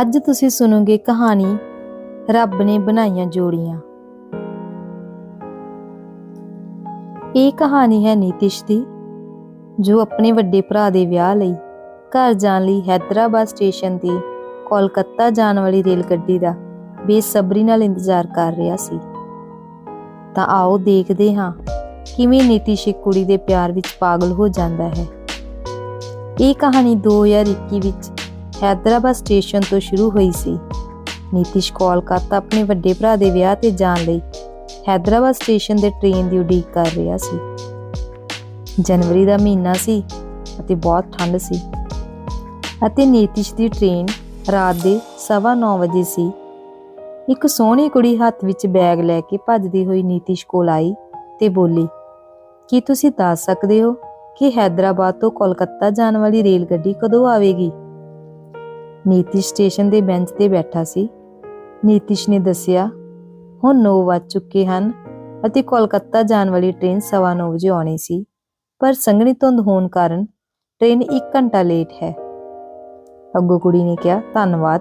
ਅੱਜ ਤੁਸੀਂ ਸੁਣੋਗੇ ਕਹਾਣੀ, ਰੱਬ ਨੇ ਬਣਾਈਆਂ ਜੋੜੀਆਂ। ਇਹ ਕਹਾਣੀ ਹੈ ਨੀਤਿਸ਼ ਦੀ, ਜੋ ਆਪਣੇ ਵੱਡੇ ਭਰਾ ਦੇ ਵਿਆਹ ਲਈ ਘਰ ਜਾਣ ਲਈ ਹੈਦਰਾਬਾਦ ਸਟੇਸ਼ਨ ਤੇ ਕੋਲਕਾਤਾ ਜਾਣ ਵਾਲੀ ਰੇਲ ਗੱਡੀ ਦਾ ਬੇਸਬਰੀ ਨਾਲ ਇੰਤਜ਼ਾਰ ਕਰ ਰਿਹਾ ਸੀ। ਤਾਂ ਆਓ ਦੇਖਦੇ ਹਾਂ ਕਿਵੇਂ ਨੀਤਿਸ਼ ਇੱਕ ਕੁੜੀ ਦੇ ਪਿਆਰ ਵਿੱਚ ਪਾਗਲ ਹੋ ਜਾਂਦਾ ਹੈ। ਇਹ ਕਹਾਣੀ 2021 ਵਿੱਚ ਹੈਦਰਾਬਾਦ ਸਟੇਸ਼ਨ ਤੋਂ ਸ਼ੁਰੂ ਹੋਈ ਸੀ। ਨੀਤਿਸ਼ ਕੋਲਕਾਤਾ ਆਪਣੇ ਵੱਡੇ ਭਰਾ ਦੇ ਵਿਆਹ ਤੇ ਜਾਣ ਲਈ। ਹੈਦਰਾਬਾਦ ਸਟੇਸ਼ਨ ਦੇ ਟ੍ਰੇਨ ਦੀ ਉਡੀਕ ਕਰ ਰਿਹਾ ਸੀ। ਜਨਵਰੀ ਦਾ ਮਹੀਨਾ ਸੀ ਅਤੇ ਬਹੁਤ ਠੰਡ ਸੀ। ਅਤੇ ਨੀਤਿਸ਼ ਦੀ ਟ੍ਰੇਨ ਰਾਤ ਦੇ 9:30 ਵਜੇ ਸੀ। ਇੱਕ ਸੋਹਣੀ ਕੁੜੀ ਹੱਥ ਵਿੱਚ ਬੈਗ ਲੈ ਕੇ ਭੱਜਦੀ ਹੋਈ ਨੀਤਿਸ਼ ਕੋਲ ਆਈ ਤੇ ਬੋਲੀ, ਕੀ ਤੁਸੀਂ ਦੱਸ ਸਕਦੇ ਹੋ ਕਿ ਹੈਦਰਾਬਾਦ ਤੋਂ ਕੋਲਕਾਤਾ ਜਾਣ ਵਾਲੀ ਰੇਲ ਗੱਡੀ ਕਦੋਂ ਆਵੇਗੀ? ਨੀਤਿਸ਼ ਸਟੇਸ਼ਨ ਦੇ ਬੈਂਚ ਤੇ ਬੈਠਾ ਸੀ। ਨੀਤਿਸ਼ ਨੇ ਦੱਸਿਆ, ਹੁਣ 9 ਵੱਜ ਚੁੱਕੇ ਹਨ ਅਤੇ ਕੋਲਕਾਤਾ ਜਾਣ ਵਾਲੀ ਟ੍ਰੇਨ 9:30 ਵਜੇ ਆਉਣੀ ਸੀ, ਪਰ ਸੰਘਣੀ ਧੁੰਦ ਹੋਣ ਕਾਰਨ ਟ੍ਰੇਨ 1 ਘੰਟਾ ਲੇਟ ਹੈ। ਅੱਗੋਂ ਕੁੜੀ ਨੇ ਕਿਹਾ, ਧੰਨਵਾਦ।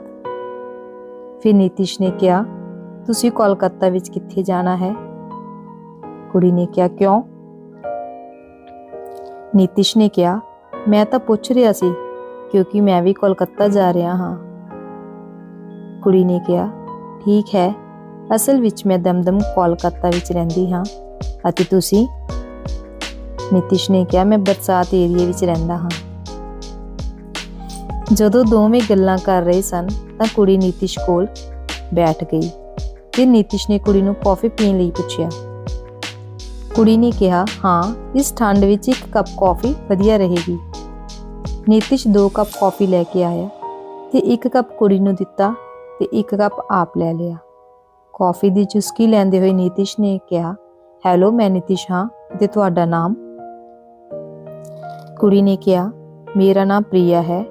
ਫਿਰ ਨੀਤਿਸ਼ ਨੇ ਕਿਹਾ, ਤੁਸੀਂ ਕੋਲਕਾਤਾ ਵਿੱਚ ਕਿੱਥੇ ਜਾਣਾ ਹੈ? ਕੁੜੀ ਨੇ ਕਿਹਾ, ਕਿਉਂ? ਨੀਤਿਸ਼ ਨੇ ਕਿਹਾ, ਮੈਂ ਤਾਂ ਪੁੱਛ ਰਿਹਾ ਸੀ ਕਿਉਂਕਿ ਮੈਂ ਵੀ ਕੋਲਕਾਤਾ ਜਾ ਰਿਹਾ ਹਾਂ। ਕੁੜੀ ਨੇ ਕਿਹਾ, ਠੀਕ ਹੈ, ਅਸਲ ਵਿੱਚ ਮੈਂ ਦਮਦਮ ਕੋਲਕਾਤਾ ਵਿੱਚ ਰਹਿੰਦੀ ਹਾਂ। ਅਤੇ ਤੁਸੀਂ? ਨੀਤਿਸ਼ ਨੇ ਕਿਹਾ, ਮੈਂ ਬਰਸਾਤ ਏਰੀਆ ਵਿੱਚ ਰਹਿੰਦਾ ਹਾਂ। ਜਦੋਂ ਦੋਵੇਂ ਗੱਲਾਂ ਕਰ ਰਹੇ ਸਨ, ਤਾਂ ਕੁੜੀ ਨੀਤਿਸ਼ ਕੋਲ ਬੈਠ ਗਈ ਫਿਰ ਨੀਤਿਸ਼ ਨੇ ਕੁੜੀ ਨੂੰ ਕੌਫੀ ਪੀਣ ਲਈ ਪੁੱਛਿਆ। ਕੁੜੀ ਨੇ ਕਿਹਾ, ਹਾਂ, ਇਸ ਠੰਡ ਵਿੱਚ ਇੱਕ ਕੱਪ ਕੌਫੀ ਵਧੀਆ ਰਹੇਗੀ। ਨੀਤਿਸ਼ ਦੋ ਕੱਪ ਕੌਫੀ ਲੈ ਕੇ ਆਇਆ ਤੇ ਇੱਕ ਕੱਪ ਕੁੜੀ ਨੂੰ ਦਿੱਤਾ ਤੇ ਇੱਕ ਕੱਪ ਆਪ ਲੈ ਲਿਆ। ਕੌਫੀ ਦੀ ਚੁਸਕੀ ਲੈਂਦੇ ਹੋਏ ਨੀਤਿਸ਼ ਨੇ ਕਿਹਾ, ਹੈਲੋ, ਮੈਂ ਨੀਤਿਸ਼ ਹਾਂ ਤੇ ਤੁਹਾਡਾ ਨਾਮ? ਕੁੜੀ ਨੇ ਕਿਹਾ, ਮੇਰਾ ਨਾਮ ਪ੍ਰਿਆ ਹੈ।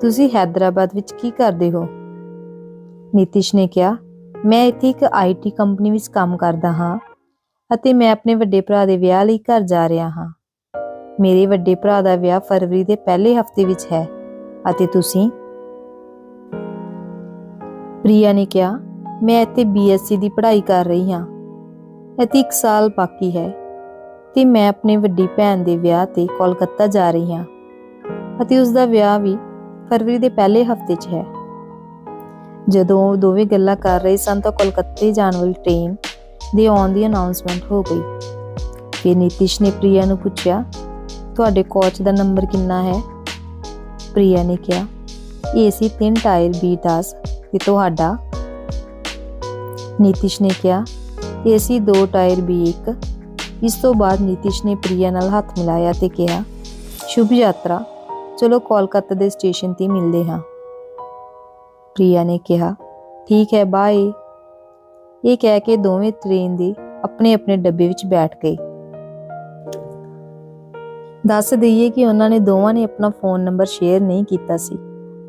ਤੁਸੀਂ ਹੈਦਰਾਬਾਦ ਵਿੱਚ ਕੀ ਕਰਦੇ ਹੋ? ਨੀਤਿਸ਼ ਨੇ ਕਿਹਾ, ਮੈਂ ਇੱਥੇ ਇੱਕ ਆਈਟੀ ਕੰਪਨੀ ਵਿੱਚ ਕੰਮ ਕਰਦਾ ਹਾਂ ਅਤੇ ਮੈਂ ਆਪਣੇ ਵੱਡੇ ਭਰਾ ਦੇ ਵਿਆਹ ਲਈ ਘਰ ਜਾ ਰਿਹਾ ਹਾਂ। ਮੇਰੇ ਵੱਡੇ ਭਰਾ ਦਾ ਵਿਆਹ ਫਰਵਰੀ ਦੇ ਪਹਿਲੇ ਹਫ਼ਤੇ ਵਿੱਚ ਹੈ ਅਤੇ ਤੁਸੀਂ? ਪ੍ਰਿਆ ਨੇ ਕਿਹਾ, ਮੈਂ ਇੱਥੇ ਬੀਐਸਸੀ ਦੀ ਪੜ੍ਹਾਈ ਕਰ ਰਹੀ ਹਾਂ। ਅਤੇ ਇੱਕ ਸਾਲ ਬਾਕੀ ਹੈ ਤੇ ਮੈਂ ਆਪਣੇ ਵੱਡੀ ਭੈਣ ਦੇ ਵਿਆਹ ਤੇ ਕੋਲਕਾਤਾ ਜਾ ਰਹੀ ਹਾਂ ਅਤੇ ਉਸ ਦਾ ਵਿਆਹ ਵੀ ਫਰਵਰੀ ਦੇ ਪਹਿਲੇ ਹਫ਼ਤੇ 'ਚ ਹੈ। ਜਦੋਂ ਉਹ ਦੋਵੇਂ ਗੱਲਾਂ ਕਰ ਰਹੇ ਸਨ ਤਾਂ ਕੋਲਕਾਤੇ ਜਾਣ ਵਾਲੀ ਟ੍ਰੇਨ ਦੇ ਆਉਣ ਦੀ ਅਨਾਉਂਸਮੈਂਟ ਹੋ ਗਈ। ਫਿਰ ਨੀਤਿਸ਼ ਨੇ ਪ੍ਰਿਆ ਨੂੰ ਪੁੱਛਿਆ ਤੁਹਾਡੇ ਕੋਚ ਦਾ ਨੰਬਰ ਕਿੰਨਾ ਹੈ? ਪ੍ਰਿਆ ਨੇ ਕਿਹਾ। ਏਸੀ 3 ਟਾਇਰ B10 ਤੇ ਤੁਹਾਡਾ? ਨੀਤਿਸ਼ ਨੇ ਕਿਹਾ। ਏਸੀ 2 ਟਾਇਰ B1 ਇਸ ਤੋਂ ਬਾਅਦ ਨੀਤਿਸ਼ ਨੇ ਪ੍ਰਿਆ ਨਾਲ ਹੱਥ ਮਿਲਾਇਆ ਤੇ ਕਿਹਾ, ਸ਼ੁਭ ਯਾਤਰਾ। ਚਲੋ ਕੋਲਕਾਤਾ ਦੇ ਸਟੇਸ਼ਨ ਤੇ ਮਿਲਦੇ ਹਾਂ। ਪ੍ਰਿਆ ਨੇ ਕਿਹਾ, ਠੀਕ ਹੈ ਬਾਏ ਇਹ ਕਹਿ ਕੇ ਦੋਵੇਂ ਟ੍ਰੇਨ ਦੇ ਆਪਣੇ ਆਪਣੇ ਡੱਬੇ ਵਿੱਚ ਬੈਠ ਗਏ। ਦੱਸ ਦਈਏ ਕਿ ਉਹਨਾਂ ਨੇ ਦੋਵਾਂ ਨੇ ਆਪਣਾ ਫੋਨ ਨੰਬਰ ਸ਼ੇਅਰ ਨਹੀਂ ਕੀਤਾ ਸੀ।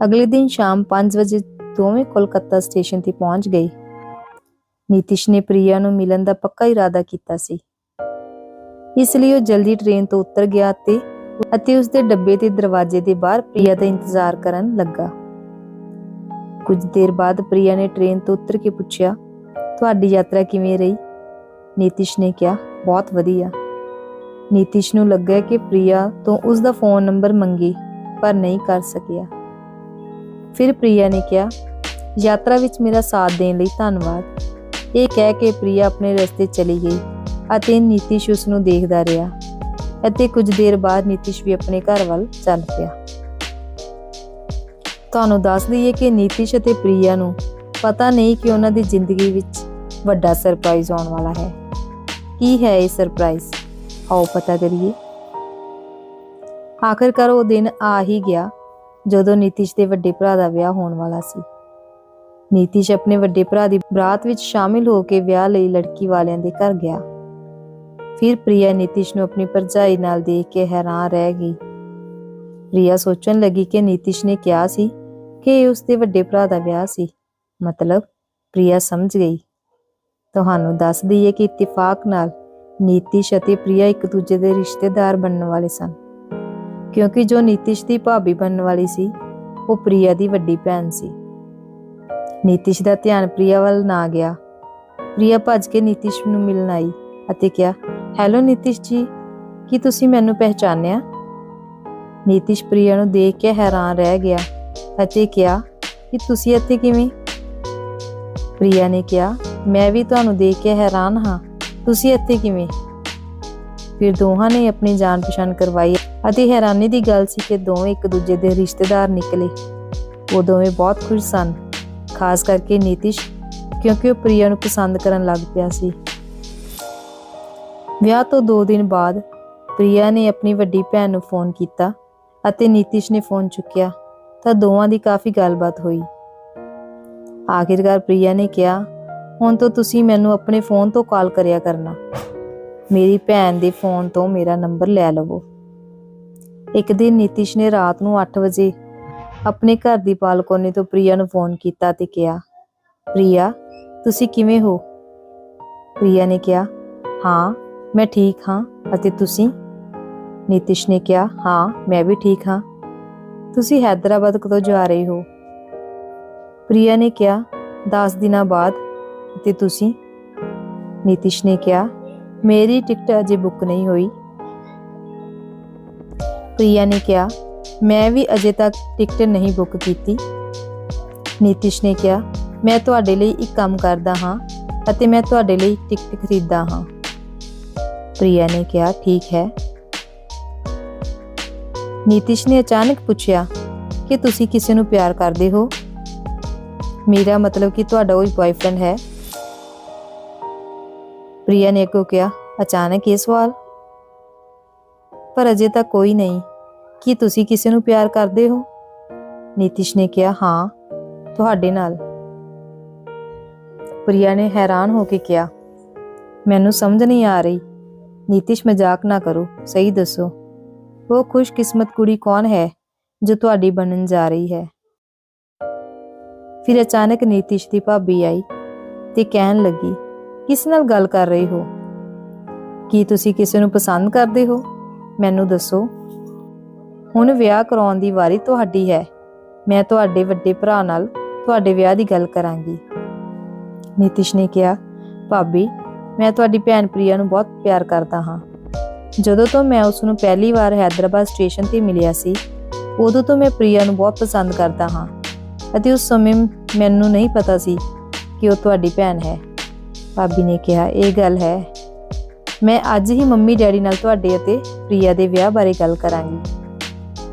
ਅਗਲੇ ਦਿਨ ਸ਼ਾਮ 5 ਵਜੇ ਦੋਵੇਂ ਕੋਲਕਾਤਾ ਸਟੇਸ਼ਨ ਤੇ ਪਹੁੰਚ ਗਏ। ਨੀਤਿਸ਼ ਨੇ ਪ੍ਰਿਆ ਨੂੰ ਮਿਲਣ ਦਾ ਪੱਕਾ ਇਰਾਦਾ ਕੀਤਾ ਸੀ। ਇਸ ਲਈ ਉਹ ਜਲਦੀ ਟ੍ਰੇਨ ਤੋਂ ਉਤਰ ਗਿਆ ਤੇ ਅਤੇ ਉਸ ਦੇ ਡੱਬੇ ਦੇ ਦਰਵਾਜ਼ੇ ਦੇ ਬਾਹਰ ਪ੍ਰਿਆ ਦਾ ਇੰਤਜ਼ਾਰ ਕਰਨ ਲੱਗਾ। ਕੁਝ ਦੇਰ ਬਾਅਦ ਪ੍ਰਿਆ ਨੇ ਟ੍ਰੇਨ ਤੋਂ ਉਤਰ ਕੇ ਪੁੱਛਿਆ, ਤੁਹਾਡੀ ਯਾਤਰਾ ਕਿਵੇਂ ਰਹੀ? ਨੀਤਿਸ਼ ਨੇ ਕਿਹਾ, ਬਹੁਤ ਵਧੀਆ। ਨੀਤਿਸ਼ ਨੂੰ ਲੱਗਿਆ ਕਿ ਪ੍ਰਿਆ ਤੋਂ ਉਸ ਦਾ ਫੋਨ ਨੰਬਰ ਮੰਗੀ, ਪਰ ਨਹੀਂ ਕਰ ਸਕਿਆ। ਫਿਰ ਪ੍ਰਿਆ ਨੇ ਕਿਹਾ, ਯਾਤਰਾ ਵਿੱਚ ਮੇਰਾ ਸਾਥ ਦੇਣ ਲਈ ਧੰਨਵਾਦ। ਇਹ ਕਹਿ ਕੇ ਪ੍ਰਿਆ ਆਪਣੇ ਰਸਤੇ ਚਲੀ ਗਈ ਅਤੇ ਨੀਤਿਸ਼ ਉਸ ਨੂੰ ਦੇਖਦਾ ਰਿਹਾ ਅਤੇ ਕੁਝ ਦੇਰ ਬਾਅਦ ਨੀਤਿਸ਼ ਵੀ ਆਪਣੇ ਘਰ ਵੱਲ ਚੱਲ ਪਿਆ। ਤੁਹਾਨੂੰ ਦੱਸ ਦਈਏ ਕਿ ਨੀਤਿਸ਼ ਅਤੇ ਪ੍ਰਿਆ ਨੂੰ ਪਤਾ ਨਹੀਂ ਕਿ ਉਹਨਾਂ ਦੀ ਜ਼ਿੰਦਗੀ ਵਿੱਚ ਵੱਡਾ ਸਰਪ੍ਰਾਈਜ਼ ਆਉਣ ਵਾਲਾ ਹੈ। ਕੀ ਹੈ ਇਹ ਸਰਪ੍ਰਾਈਜ਼ ਆਓ ਪਤਾ ਕਰੀਏ। ਆਖਰਕਾਰ ਉਹ ਦਿਨ ਆ ਹੀ ਗਿਆ, ਜਦੋਂ ਨੀਤੀਸ਼ ਦੇ ਵੱਡੇ ਭਰਾ ਦਾ ਵਿਆਹ ਹੋਣ ਵਾਲਾ ਸੀ। ਨੀਤੀਸ਼ ਆਪਣੇ ਵੱਡੇ ਭਰਾ ਦੀ ਬਰਾਤ ਵਿੱਚ ਸ਼ਾਮਿਲ ਹੋ ਕੇ ਵਿਆਹ ਲਈ ਲੜਕੀ ਵਾਲਿਆਂ ਦੇ ਘਰ ਗਿਆ। ਫਿਰ ਪ੍ਰਿਆ ਨੀਤੀਸ਼ ਨੂੰ ਆਪਣੀ ਭਰਜਾਈ ਨਾਲ ਦੇਖ ਕੇ ਹੈਰਾਨ ਰਹਿ ਗਈ। ਪ੍ਰਿਆ ਸੋਚਣ ਲੱਗੀ ਕਿ ਨੀਤਿਸ਼ ਨੇ ਕਿਹਾ ਸੀ ਕਿ ਇਹ ਉਸਦੇ ਵੱਡੇ ਭਰਾ ਦਾ ਵਿਆਹ ਸੀ। ਮਤਲਬ ਪ੍ਰਿਆ ਸਮਝ ਗਈ। ਤੁਹਾਨੂੰ ਦੱਸ ਦਈਏ ਕਿ ਇਤਫਾਕ ਨਾਲ ਨੀਤਿਸ਼ ਅਤੇ ਪ੍ਰਿਆ ਇੱਕ ਦੂਜੇ ਦੇ ਰਿਸ਼ਤੇਦਾਰ ਬਣਨ ਵਾਲੇ ਸਨ। ਕਿਉਂਕਿ ਜੋ ਨੀਤਿਸ਼ ਦੀ ਭਾਬੀ ਬਣਨ ਵਾਲੀ ਸੀ, ਉਹ ਪ੍ਰਿਆ ਦੀ ਵੱਡੀ ਭੈਣ ਸੀ। ਨੀਤਿਸ਼ ਦਾ ਧਿਆਨ ਪ੍ਰਿਆ ਵੱਲ ਨਾ ਗਿਆ। ਪ੍ਰਿਆ ਭੱਜ ਕੇ ਨੀਤਿਸ਼ ਨੂੰ ਮਿਲਣ ਆਈ ਅਤੇ ਕਿਹਾ, ਹੈਲੋ ਨੀਤਿਸ਼ ਜੀ, ਕੀ ਤੁਸੀਂ ਮੈਨੂੰ ਪਹਿਚਾਨਿਆ? ਨੀਤਿਸ਼ ਪ੍ਰਿਆ ਨੂੰ ਦੇਖ ਕੇ ਹੈਰਾਨ ਰਹਿ ਗਿਆ ਅਤੇ ਕਿਹਾ, ਕਿ ਤੁਸੀਂ ਇੱਥੇ ਕਿਵੇਂ? ਪ੍ਰਿਆ ਨੇ ਕਿਹਾ, ਮੈਂ ਵੀ ਤੁਹਾਨੂੰ ਦੇਖ ਕੇ ਹੈਰਾਨ ਹਾਂ। ਤੁਸੀਂ ਇੱਥੇ ਕਿਵੇਂ? ਫਿਰ ਦੋਹਾਂ ਨੇ ਆਪਣੀ ਜਾਣ ਪਛਾਣ ਕਰਵਾਈ ਅਤੇ ਹੈਰਾਨੀ ਦੀ ਗੱਲ ਸੀ ਕਿ ਦੋਵੇਂ ਇੱਕ ਦੂਜੇ ਦੇ ਰਿਸ਼ਤੇਦਾਰ ਨਿਕਲੇ। ਉਹ ਦੋਵੇਂ ਬਹੁਤ ਖੁਸ਼ ਸਨ, ਖਾਸ ਕਰਕੇ ਨੀਤਿਸ਼, ਕਿਉਂਕਿ ਉਹ ਪ੍ਰਿਆ ਨੂੰ ਪਸੰਦ ਕਰਨ ਲੱਗ ਪਿਆ ਸੀ। ਵਿਆਹ ਤੋਂ 2 ਦਿਨ ਬਾਅਦ ਪ੍ਰਿਆ ਨੇ ਆਪਣੀ ਵੱਡੀ ਭੈਣ ਨੂੰ ਫੋਨ ਕੀਤਾ ਅਤੇ ਨੀਤਿਸ਼ ਨੇ ਫੋਨ ਚੁੱਕਿਆ ਤਾਂ ਦੋਵਾਂ ਦੀ ਕਾਫੀ ਗੱਲਬਾਤ ਹੋਈ। ਆਖਿਰਕਾਰ ਪ੍ਰਿਆ ਨੇ ਕਿਹਾ ਹੁਣ ਤੋਂ ਤੁਸੀਂ ਮੈਨੂੰ ਆਪਣੇ ਫੋਨ ਤੋਂ ਕਾਲ ਕਰਿਆ ਕਰਨਾ। ਮੇਰੀ ਭੈਣ ਦੇ ਫੋਨ ਤੋਂ ਮੇਰਾ ਨੰਬਰ ਲੈ ਲਵੋ। ਇੱਕ ਦਿਨ ਨੀਤਿਸ਼ ਨੇ ਰਾਤ ਨੂੰ 8 ਵਜੇ ਆਪਣੇ ਘਰ ਦੀ ਬਾਲਕੋਨੀ ਤੋਂ ਪ੍ਰਿਆ ਨੂੰ ਫੋਨ ਕੀਤਾ ਤੇ ਕਿਹਾ, ਪ੍ਰਿਆ, ਤੁਸੀਂ ਕਿਵੇਂ ਹੋ? ਪ੍ਰਿਆ ਨੇ ਕਿਹਾ, ਹਾਂ, ਮੈਂ ਠੀਕ ਹਾਂ, ਅਤੇ ਤੁਸੀਂ? ਨੀਤਿਸ਼ ਨੇ ਕਿਹਾ, ਹਾਂ, ਮੈਂ ਵੀ ਠੀਕ ਹਾਂ। ਤੁਸੀਂ ਹੈਦਰਾਬਾਦ ਕਦੋਂ ਜਾ ਰਹੇ ਹੋ? ਪ੍ਰਿਆ ਨੇ ਕਿਹਾ 10 ਦਿਨਾਂ ਬਾਅਦ। ਤੇ ਤੁਸੀਂ? ਨੀਤਿਸ਼ ਨੇ ਕਿਹਾ, ਮੇਰੀ ਟਿਕਟ ਅਜੇ ਬੁੱਕ ਨਹੀਂ ਹੋਈ। ਪ੍ਰਿਆ ਨੇ ਕਿਹਾ, ਮੈਂ ਵੀ ਅਜੇ ਤੱਕ ਟਿਕਟ ਨਹੀਂ ਬੁੱਕ ਕੀਤੀ। ਨੀਤਿਸ਼ ਨੇ ਕਿਹਾ, ਮੈਂ ਤੁਹਾਡੇ ਲਈ ਇੱਕ ਕੰਮ ਕਰਦਾ ਹਾਂ ਅਤੇ ਮੈਂ ਤੁਹਾਡੇ ਲਈ ਟਿਕਟ ਖਰੀਦਦਾ ਹਾਂ। ਪ੍ਰਿਆ ਨੇ ਕਿਹਾ, ਠੀਕ ਹੈ। ਨੀਤਿਸ਼ ਨੇ ਅਚਾਨਕ ਪੁੱਛਿਆ, ਕਿ ਤੁਸੀਂ ਕਿਸੇ ਨੂੰ ਪਿਆਰ ਕਰਦੇ ਹੋ? ਮੇਰਾ ਮਤਲਬ ਕਿ ਤੁਹਾਡਾ ਕੋਈ ਬॉयਫ੍ਰੈਂਡ ਹੈ। ਪ੍ਰਿਆ ਨੇ ਅੱਗੋਂ ਕਿਹਾ, ਅਚਾਨਕ ਇਹ ਸਵਾਲ? ਪਰ ਅਜੇ ਤੱਕ ਕੋਈ ਨਹੀਂ। ਕੀ ਤੁਸੀਂ ਕਿਸੇ ਨੂੰ ਪਿਆਰ ਕਰਦੇ ਹੋ? ਨੀਤਿਸ਼ ਨੇ ਕਿਹਾ, ਹਾਂ, ਤੁਹਾਡੇ ਨਾਲ। ਪ੍ਰਿਆ ਨੇ ਹੈਰਾਨ ਹੋ ਕੇ ਕਿਹਾ, ਮੈਨੂੰ ਸਮਝ ਨਹੀਂ ਆ ਰਹੀ। ਨੀਤਿਸ਼, ਮਜ਼ਾਕ ਨਾ ਕਰੋ, ਸਹੀ ਦੱਸੋ। ਉਹ ਖੁਸ਼ਕਿਸਮਤ ਕੁੜੀ ਕੌਣ ਹੈ ਜੋ ਤੁਹਾਡੀ ਬਣਨ ਜਾ ਰਹੀ ਹੈ? ਫਿਰ ਅਚਾਨਕ ਨੀਤਿਸ਼ ਦੀ ਭਾਬੀ ਆਈ ਤੇ ਕਹਿਣ ਲੱਗੀ ਕਿਸ ਨਾਲ ਗੱਲ ਕਰ ਰਹੇ ਹੋ? ਕੀ ਤੁਸੀਂ ਕਿਸੇ ਨੂੰ ਪਸੰਦ ਕਰਦੇ ਹੋ? ਮੈਨੂੰ ਦੱਸੋ। ਹੁਣ ਵਿਆਹ ਕਰਾਉਣ ਦੀ ਵਾਰੀ ਤੁਹਾਡੀ ਹੈ। ਮੈਂ ਤੁਹਾਡੇ ਵੱਡੇ ਭਰਾ ਨਾਲ ਤੁਹਾਡੇ ਵਿਆਹ ਦੀ ਗੱਲ ਕਰਾਂਗੀ। ਨਿਤਿਸ਼ ਨੇ ਕਿਹਾ, ਭਾਬੀ, ਮੈਂ ਤੁਹਾਡੀ ਭੈਣ ਪ੍ਰੀਆ ਨੂੰ ਬਹੁਤ ਪਿਆਰ ਕਰਦਾ ਹਾਂ। ਜਦੋਂ ਤੋਂ ਮੈਂ ਉਸ ਨੂੰ ਪਹਿਲੀ ਵਾਰ ਹైదరాబాద్ ਸਟੇਸ਼ਨ ਤੇ ਮਿਲਿਆ ਸੀ, ਉਦੋਂ ਤੋਂ ਮੈਂ ਪ੍ਰੀਆ ਨੂੰ ਬਹੁਤ ਪਸੰਦ ਕਰਦਾ ਹਾਂ। ਅਤੇ ਉਸ ਸਮੇਂ ਮੈਨੂੰ ਨਹੀਂ ਪਤਾ ਸੀ ਕਿ ਉਹ ਤੁਹਾਡੀ ਭੈਣ ਹੈ। ਭਾਬੀ ਨੇ ਕਿਹਾ, ਇਹ ਗੱਲ ਹੈ। ਮੈਂ ਅੱਜ ਹੀ ਮੰਮੀ ਡੈਡੀ ਨਾਲ ਤੁਹਾਡੇ ਅਤੇ ਪ੍ਰਿਆ ਦੇ ਵਿਆਹ ਬਾਰੇ ਗੱਲ ਕਰਾਂਗੀ।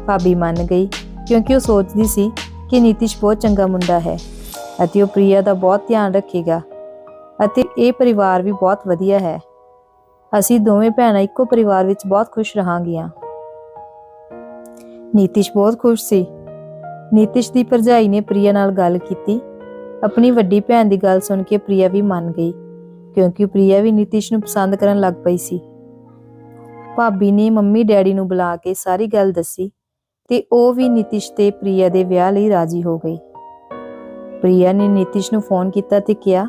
ਭਾਬੀ ਮੰਨ ਗਈ, ਕਿਉਂਕਿ ਉਹ ਸੋਚਦੀ ਸੀ ਕਿ ਨੀਤਿਸ਼ ਬਹੁਤ ਚੰਗਾ ਮੁੰਡਾ ਹੈ ਅਤੇ ਉਹ ਪ੍ਰਿਆ ਦਾ ਬਹੁਤ ਧਿਆਨ ਰੱਖੇਗਾ ਅਤੇ ਇਹ ਪਰਿਵਾਰ ਵੀ ਬਹੁਤ ਵਧੀਆ ਹੈ। ਅਸੀਂ ਦੋਵੇਂ ਭੈਣਾਂ ਇੱਕੋ ਪਰਿਵਾਰ ਵਿੱਚ ਬਹੁਤ ਖੁਸ਼ ਰਹਾਂਗੀਆਂ। ਨੀਤਿਸ਼ ਬਹੁਤ ਖੁਸ਼ ਸੀ। ਨੀਤਿਸ਼ ਦੀ ਭਰਜਾਈ ਨੇ ਪ੍ਰਿਆ ਨਾਲ ਗੱਲ ਕੀਤੀ। ਆਪਣੀ ਵੱਡੀ ਭੈਣ ਦੀ ਗੱਲ ਸੁਣ ਕੇ ਪ੍ਰਿਆ ਵੀ ਮੰਨ ਗਈ। ਕਿਉਂਕਿ ਪ੍ਰਿਆ ਵੀ ਨੀਤਿਸ਼ ਨੂੰ ਪਸੰਦ ਕਰਨ ਲੱਗ ਪਈ ਸੀ। ਭਾਬੀ ਨੇ ਮੰਮੀ ਡੈਡੀ ਨੂੰ ਬੁਲਾ ਕੇ ਸਾਰੀ ਗੱਲ ਦੱਸੀ ਤੇ ਉਹ ਵੀ ਨੀਤਿਸ਼ ਤੇ ਪ੍ਰਿਆ ਦੇ ਵਿਆਹ ਲਈ ਰਾਜੀ ਹੋ ਗਈ। ਪ੍ਰਿਆ ਨੇ ਨੀਤਿਸ਼ ਨੂੰ ਫੋਨ ਕੀਤਾ ਤੇ ਕਿਹਾ,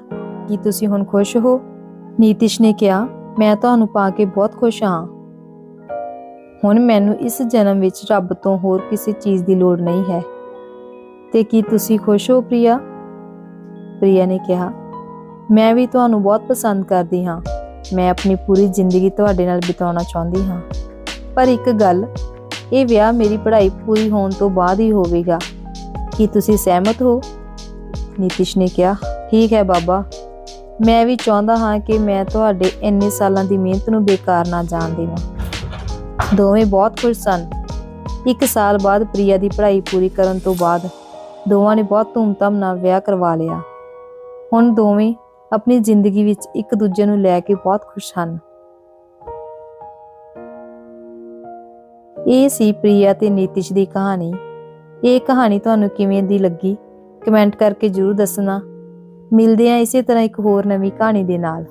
ਕਿ ਤੁਸੀਂ ਹੁਣ ਖੁਸ਼ ਹੋ? ਨੀਤਿਸ਼ ਨੇ ਕਿਹਾ, ਮੈਂ ਤੁਹਾਨੂੰ ਪਾ ਕੇ ਬਹੁਤ ਖੁਸ਼ ਹਾਂ। ਹੁਣ ਮੈਨੂੰ ਇਸ ਜਨਮ ਵਿੱਚ ਰੱਬ ਤੋਂ ਹੋਰ ਕਿਸੇ ਚੀਜ਼ ਦੀ ਲੋੜ ਨਹੀਂ ਹੈ। ਤੇ ਕੀ ਤੁਸੀਂ ਖੁਸ਼ ਹੋ ਪ੍ਰਿਆ? ਪ੍ਰਿਆ ਨੇ ਕਿਹਾ ਮੈਂ ਵੀ ਤੁਹਾਨੂੰ ਬਹੁਤ ਪਸੰਦ ਕਰਦੀ ਹਾਂ। ਮੈਂ ਆਪਣੀ ਪੂਰੀ ਜ਼ਿੰਦਗੀ ਤੁਹਾਡੇ ਨਾਲ ਬਿਤਾਉਣਾ ਚਾਹੁੰਦੀ ਹਾਂ। ਪਰ ਇੱਕ ਗੱਲ, ਇਹ ਵਿਆਹ ਮੇਰੀ ਪੜ੍ਹਾਈ ਪੂਰੀ ਹੋਣ ਤੋਂ ਬਾਅਦ ਹੀ ਹੋਵੇਗਾ। ਕੀ ਤੁਸੀਂ ਸਹਿਮਤ ਹੋ? ਨੀਤਿਸ਼ ਨੇ ਕਿਹਾ, ਠੀਕ ਹੈ ਬਾਬਾ। ਮੈਂ ਵੀ ਚਾਹੁੰਦਾ ਹਾਂ ਕਿ ਮੈਂ ਤੁਹਾਡੇ ਇੰਨੇ ਸਾਲਾਂ ਦੀ ਮਿਹਨਤ ਨੂੰ ਬੇਕਾਰ ਨਾ ਜਾਣ ਦੇਵਾਂ। ਦੋਵੇਂ ਬਹੁਤ ਖੁਸ਼ ਸਨ। ਇੱਕ ਸਾਲ ਬਾਅਦ ਪ੍ਰਿਆ ਦੀ ਪੜ੍ਹਾਈ ਪੂਰੀ ਕਰਨ ਤੋਂ ਬਾਅਦ ਦੋਵਾਂ ਨੇ ਬਹੁਤ ਧੂਮਧਾਮ ਨਾਲ ਵਿਆਹ ਕਰਵਾ ਲਿਆ। ਹੁਣ ਦੋਵੇਂ ਆਪਣੀ ਜ਼ਿੰਦਗੀ ਵਿੱਚ ਇੱਕ ਦੂਜੇ ਨੂੰ ਲੈ ਕੇ ਬਹੁਤ ਖੁਸ਼ ਹਨ। ਇਹ ਸੀ ਪ੍ਰਿਆ ਤੇ ਨੀਤਿਸ਼ ਦੀ ਕਹਾਣੀ। ਇਹ ਕਹਾਣੀ ਤੁਹਾਨੂੰ ਕਿਵੇਂ ਦੀ ਲੱਗੀ? ਕਮੈਂਟ ਕਰਕੇ ਜਰੂਰ ਦੱਸਣਾ। ਮਿਲਦੇ ਹਾਂ ਇਸੇ ਤਰ੍ਹਾਂ ਇੱਕ ਹੋਰ ਨਵੀਂ ਕਹਾਣੀ ਦੇ ਨਾਲ।